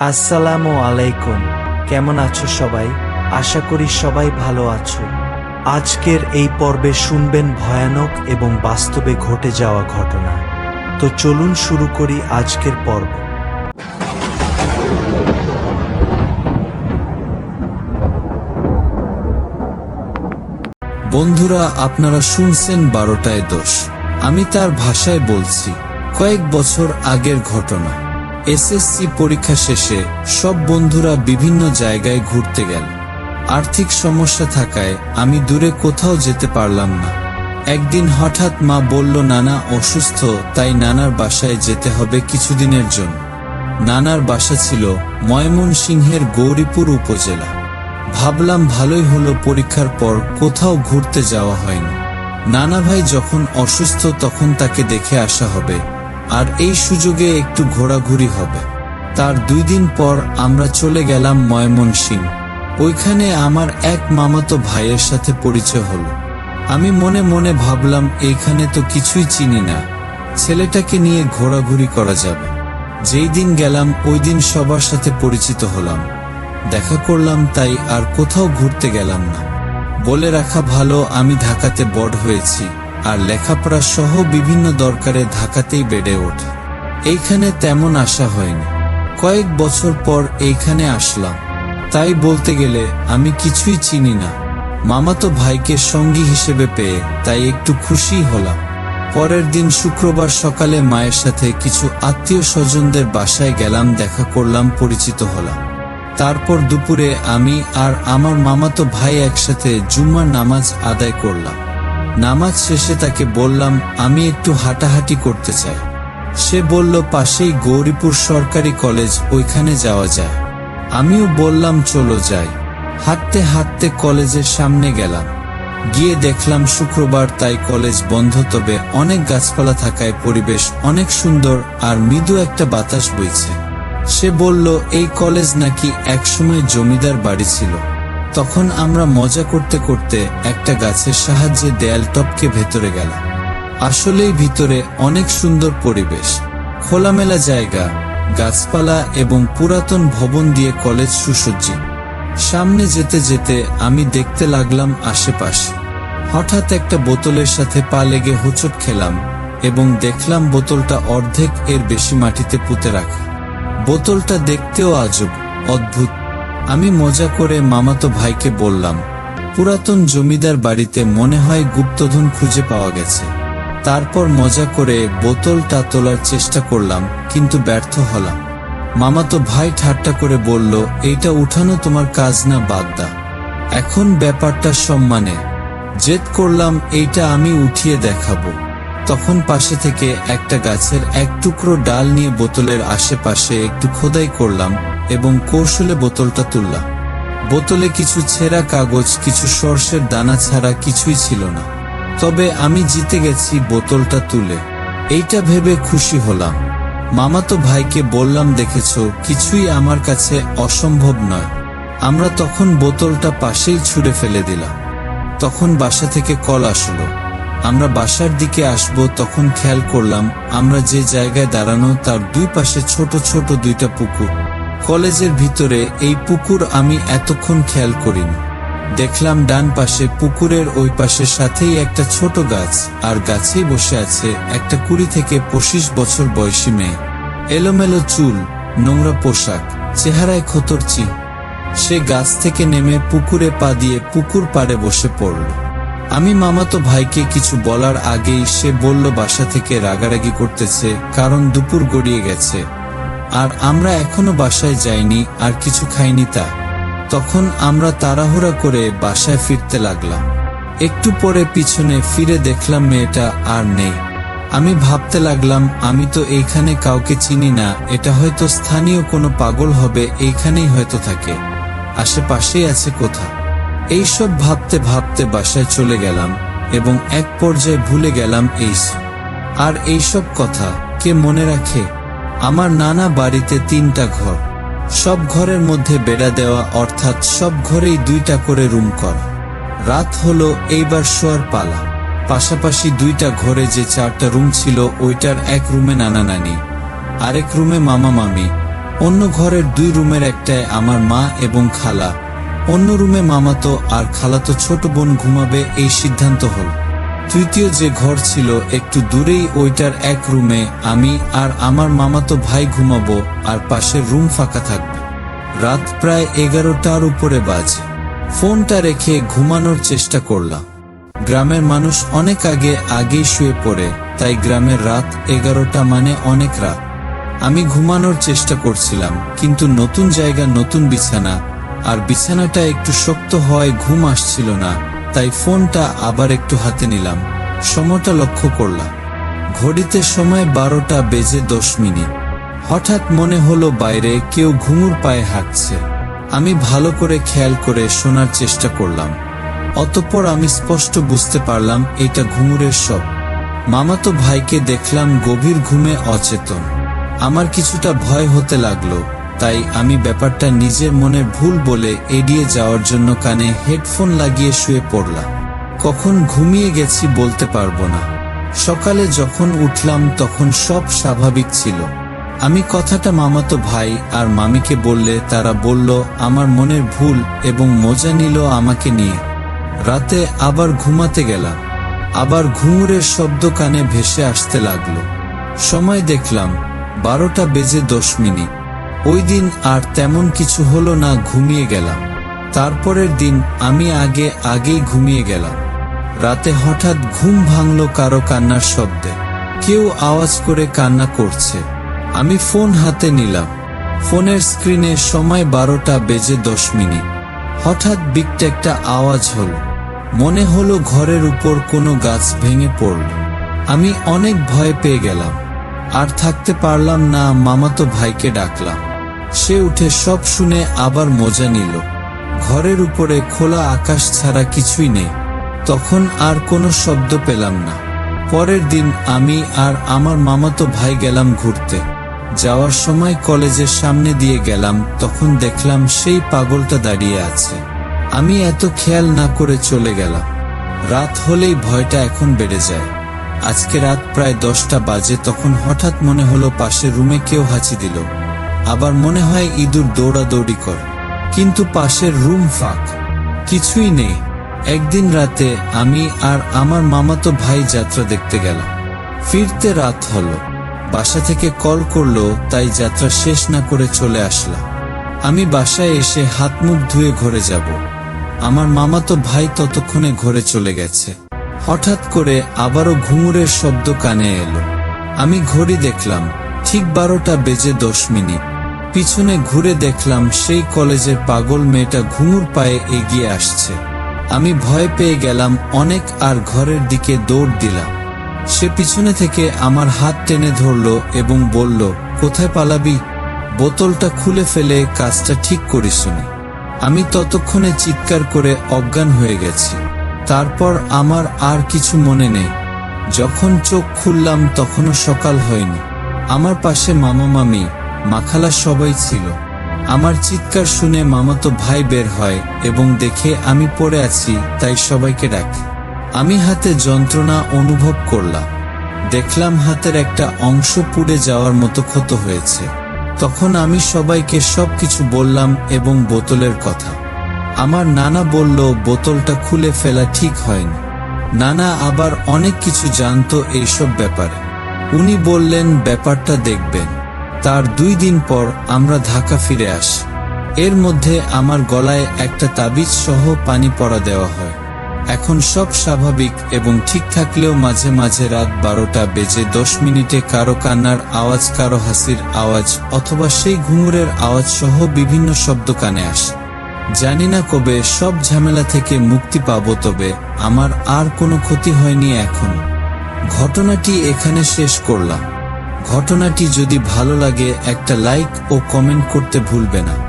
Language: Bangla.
আসসালামু আলাইকুম। কেমন আছো সবাই? আশা করি সবাই ভালো আছো। আজকের এই পর্বে শুনবেন ভয়ানক এবং বাস্তবে ঘটে যাওয়া ঘটনা। তো চলুন শুরু করি আজকের পর্ব। বন্ধুরা, আপনারা শুনছেন বারোটায় দোষ। আমি তার ভাষায় বলছি, কয়েক বছর আগের ঘটনা। এসএসসি পরীক্ষা শেষে সব বন্ধুরা বিভিন্ন জায়গায় ঘুরতে গেল। আর্থিক সমস্যা থাকায় আমি দূরে কোথাও যেতে পারলাম না। একদিন হঠাৎ মা বলল, নানা অসুস্থ, তাই নানার বাসায় যেতে হবে কিছুদিনের জন্য। নানার বাসা ছিল ময়মনসিংহের গৌরীপুর উপজেলা। ভাবলাম, ভালোই হলো পরীক্ষার পর কোথাও ঘুরতে যাওয়া হয়নি। নানা ভাই যখন অসুস্থ, তখন তাকে দেখে আসা হবে। আর এই সুযোগে একটু ঘোরাঘুরি হবে। তার দুই দিন পর আমরা চলে গেলাম ময়মনসিং। ওইখানে আমার এক মামাতো ভাইয়ের সাথে পরিচয় হলো। আমি মনে মনে ভাবলাম, এইখানে তো কিছুই চিনি না। ছেলেটাকে নিয়ে ঘোরাঘুরি করা যাবে। যেই দিন গেলাম, ওই দিন সবার সাথে পরিচিত হলাম। দেখা করলাম, তাই আর কোথাও ঘুরতে গেলাম না। বলে রাখা ভালো, আমি ঢাকাতে বড় হয়েছি। আর লেখাপড়া সহ বিভিন্ন দরকারে ঢাকাতেই বেড়ে ওঠে। এইখানে তেমন আশা হয়নি। কয়েক বছর পর এইখানে আসলাম। তাই বলতে গেলে আমি কিছুই চিনি না। মামাতো ভাইকে সঙ্গী হিসেবে পেয়ে তাই একটু খুশি হলাম। পরের দিন শুক্রবার সকালে মায়ের সাথে কিছু আত্মীয় স্বজনদের বাসায় গেলাম, দেখা করলাম, পরিচিত হলাম। তারপর দুপুরে আমি আর আমার মামাতো ভাই একসাথে জুম্মার নামাজ আদায় করলাম। নামাজ শেষে তাকে বললাম, আমি একটু হাঁটাহাঁটি করতে চাই। সে বলল, পাশেই গৌরীপুর সরকারি কলেজ, ওইখানে যাওয়া যায়। আমিও বললাম, চলো যাই। হাঁটতে হাঁটতে কলেজের সামনে গেলাম। গিয়ে দেখলাম, শুক্রবার, তাই কলেজ বন্ধ। তবে অনেক গাছপালা থাকায় পরিবেশ অনেক সুন্দর আর মৃদু একটা বাতাস বইছে। সে বলল, এই কলেজ নাকি একসময় জমিদার বাড়ি ছিল। তখন আমরা মজা করতে করতে একটা গাছের সাহায্যে দেয়াল টপকে ভেতরে গেলাম। আসলেই ভিতরে অনেক সুন্দর পরিবেশ। খোলামেলা জায়গা, গাছপালা এবং পুরাতন ভবন দিয়ে কলেজ সুসজ্জিত। সামনে যেতে যেতে আমি দেখতে লাগলাম আশেপাশে। হঠাৎ একটা বোতলের সাথে পা লেগে হোঁচট খেলাম এবং দেখলাম বোতলটা অর্ধেক এর বেশি মাটিতে পুঁতে রাখা। বোতলটা দেখতেও আজব, অদ্ভুত। আমি মজা করে মামাতো ভাইকে বললাম, পুরাতন জমিদার বাড়িতে মনে হয় গুপ্তধন খুঁজে পাওয়া গেছে। তারপর মজা করে বোতলটা তোলার চেষ্টা করলাম, কিন্তু ব্যর্থ হলাম। মামাতো ভাই ঠাট্টা করে বলল, এইটা উঠানো তোমার কাজ না বাদ দা। এখন ব্যাপারটা সম্মানে। জেদ করলাম এইটা আমি উঠিয়ে দেখাবো। তখন পাশে থেকে একটা গাছের এক টুকরো ডাল নিয়ে বোতলের আশেপাশে একটু খোদাই করলাম এবং কৌশলে বোতলটা তুললাম। বোতলে কিছু ছেঁড়া কাগজ, কিছু সর্ষের দানা ছাড়া কিছুই ছিল না। তবে আমি জিতে গেছি বোতলটা তুলে। এইটা ভেবে খুশি হলাম। মামাতো ভাইকে বললাম, দেখেছ, কিছুই আমার কাছে অসম্ভব নয়। আমরা তখন বোতলটা পাশেই ছুঁড়ে ফেলে দিলাম। তখন বাসা থেকে কল আসলো। আমরা বাসার দিকে আসব, তখন খেয়াল করলাম, আমরা যে জায়গায় দাঁড়ানো, তার দুই পাশে ছোট ছোট দুইটা পুকুর। কলেজের ভিতরে এই পুকুর আমি এতক্ষণ খেয়াল করিনি। দেখলাম ডান পাশে পুকুরের ওই পাশের সাথেই একটা ছোট গাছ, আর গাছেই বসে আছে একটা কুড়ি থেকে পঁচিশ বছর বয়সী মেয়ে। এলোমেলো চুল, নোংরা পোশাক, চেহারায় খতরচি সে গাছ থেকে নেমে পুকুরে পা দিয়ে পুকুর পাড়ে বসে পড়ল। আমি মামাতো ভাইকে কিছু বলার আগেই সে বলল, বাসা থেকে রাগারাগি করতেছে, কারণ দুপুর গড়িয়ে গেছে। আর আমরা এখনও বাসায় যাইনি আর কিছু খাইনি তা। তখন আমরা তাড়াহুড়া করে বাসায় ফিরতে লাগলাম। একটু পরে পিছনে ফিরে দেখলাম মেয়েটা আর নেই। আমি ভাবতে লাগলাম, আমি তো এইখানে কাউকে চিনি না, এটা হয়তো স্থানীয় কোনো পাগল হবে, এইখানেই হয়তো থাকে। আশেপাশেই আছে কোথাও এইসব ভাবতে ভাবতে বাসায় চলে গেলাম এবং এক পর্যায়ে ভুলে গেলাম এই আর এইসব কথা কে মনে রাখে? আমার নানা বাড়িতে তিনটা ঘর। সব ঘরের মধ্যে বেড়া দেওয়া, অর্থাৎ সব ঘরেই দুইটা করে রুম করা। রাত হলো, এইবার শোয়ার পালা। পাশাপাশি দুইটা ঘরে যে চারটা রুম ছিল, ওইটার এক রুমে নানা নানি, আরেক রুমে মামা মামি। অন্য ঘরের দুই রুমের একটায় আমার মা এবং খালা। অন্য রুমে মামাতো আর খালাতো ছোট বোন ঘুমাবে, এই সিদ্ধান্ত হল। তৃতীয় যে ঘর ছিল, একটু দূরেই ওইটার এক রুমে আমি আর আমার মামাতো ভাই ঘুমাবো, আর পাশের রুম ফাঁকা থাকবে। রাত প্রায় এগারোটার উপরে বাজে। ফোনটা রেখে ঘুমানোর চেষ্টা করলাম। গ্রামের মানুষ অনেক আগে আগেই শুয়ে পড়ে, তাই গ্রামের রাত এগারোটা মানে অনেক রাত। আমি ঘুমানোর চেষ্টা করছিলাম, কিন্তু নতুন জায়গা, নতুন বিছানা, আর বিছানাটা একটু শক্ত হওয়ায় ঘুম আসছিল না। তাই ফোনটা আবার একটু হাতে নিলাম। সময়টা লক্ষ্য করলাম। ঘড়িতে সময় বারোটা বেজে দশ মিনিট। হঠাৎ মনে হলো বাইরে কেউ ঘুঙুর পায়ে হাঁটছে। আমি ভালো করে খেয়াল করে শোনার চেষ্টা করলাম। অতঃপর আমি স্পষ্ট বুঝতে পারলাম এটা ঘুঙুরের সব মামাতো ভাইকে দেখলাম গভীর ঘুমে অচেতন। আমার কিছুটা ভয় হতে লাগল। তাই আমি ব্যাপারটা নিজের মনে ভুল বলে এড়িয়ে যাওয়ার জন্য কানে হেডফোন লাগিয়ে শুয়ে পড়লাম। কখন ঘুমিয়ে গেছি বলতে পারব না। সকালে যখন উঠলাম তখন সব স্বাভাবিক ছিল। আমি কথাটা মামাতো ভাই আর মামিকে বললে তারা বলল, আমার মনের ভুল এবং মজা নিল আমাকে নিয়ে। রাতে আবার ঘুমাতে গেলাম। আবার ঘুঙুরের শব্দ কানে ভেসে আসতে লাগল। সময় দেখলাম বারোটা বেজে দশ মিনিট। ওই দিন আর তেমন কিছু হলো না, ঘুমিয়ে গেলাম। তারপরের দিন আমি আগে আগেই ঘুমিয়ে গেলাম। রাতে হঠাৎ ঘুম ভাঙল কারও কান্নার শব্দে। কেউ আওয়াজ করে কান্না করছে। আমি ফোন হাতে নিলাম। ফোনের স্ক্রিনে সময় বারোটা বেজে দশ মিনিট। হঠাৎ বিকট একটা আওয়াজ হল। মনে হলো ঘরের উপর কোনো গাছ ভেঙে পড়ল। আমি অনেক ভয় পেয়ে গেলাম। আর থাকতে পারলাম না, মামাতো ভাইকে ডাকলাম। সে উঠে সব শুনে আবার মজা নিল। ঘরের উপরে খোলা আকাশ ছাড়া কিছুই নেই। তখন আর কোনো শব্দ পেলাম না। পরের দিন আমি আর আমার মামাতো ভাই গেলাম ঘুরতে। যাওয়ার সময় কলেজের সামনে দিয়ে গেলাম, তখন দেখলাম সেই পাগলটা দাঁড়িয়ে আছে। আমি এত খেয়াল না করে চলে গেলাম। রাত হলেই ভয়টা এখন বেড়ে যায়। আজকে রাত প্রায় দশটা বাজে, তখন হঠাৎ মনে হলো পাশের রুমে কেউ হাঁচি দিল। আবার মনে হয় ইঁদুর দৌড়াদৌড়ি কর। কিন্তু পাশের রুম ফাঁক। কিছুই নেই। একদিন রাতে আমি আর আমার মামাতো ভাই যাত্রা দেখতে গেলাম। ফিরতে রাত হলো। বাসা থেকে কল করল, তাই যাত্রা শেষ না করে চলে আসলাম। আমি বাসায় এসে হাত মুখ ধুয়ে ঘরে যাব। আমার মামাতো ভাই ততক্ষণে ঘরে চলে গেছে। হঠাৎ করে আবারও ঘুঙুরের শব্দ কানে এলো। আমি ঘড়ি দেখলাম, ঠিক বারোটা বেজে দশ মিনিট। পিছনে ঘুরে দেখলাম সেই কলেজের পাগল মেয়েটা ঘুঙুর পায়ে এগিয়ে আসছে। আমি ভয় পেয়ে গেলাম, অনেক আর ঘরের দিকে দৌড় দিলাম। সে পিছনে থেকে আমার হাত টেনে ধরলো এবং বলল, কোথায় পালাবি? বোতলটা খুলে ফেলে কাজটা ঠিক করিস আমি ততক্ষণে চিৎকার করে অজ্ঞান হয়ে গেছি। তারপর আমার আর কিছু মনে নেই। যখন চোখ খুললাম তখনও সকাল হয়নি। আমার পাশে মামা মামি, মাখালা সবাই ছিল। আমার চিৎকার শুনে মামাতো ভাই বের হয় এবং দেখে আমি পড়ে আছি, তাই সবাইকে ডাকে। আমি হাতে যন্ত্রণা অনুভব করলাম। দেখলাম হাতের একটা অংশ পুড়ে যাওয়ার মতো ক্ষত হয়েছে। তখন আমি সবাইকে সবকিছু বললাম এবং বোতলের কথা। আমার নানা বলল, বোতলটা খুলে ফেলা ঠিক হয়নি। নানা আবার অনেক কিছু জানতো এইসব ব্যাপারে। উনি বললেন, ব্যাপারটা দেখবেন। তার দুই দিন পর আমরা ঢাকা ফিরে আসি। এর মধ্যে আমার গলায় একটা তাবিজ সহ পানি পড়া দেওয়া হয়। এখন সব স্বাভাবিক এবং ঠিক থাকলেও মাঝে মাঝে রাত বারোটা বেজে দশ মিনিটে কারও কান্নার আওয়াজ, কারও হাসির আওয়াজ অথবা সেই ঘুঙুরের আওয়াজ সহ বিভিন্ন শব্দ কানে আসে। জানি না কবে সব ঝামেলা থেকে মুক্তি পাব, তবে আমার আর কোনো ক্ষতি হয়নি এখন। ঘটনাটি এখানে শেষ করলাম। ঘটনাটি যদি ভালো লাগে, একটা লাইক ও কমেন্ট করতে ভুলবে না।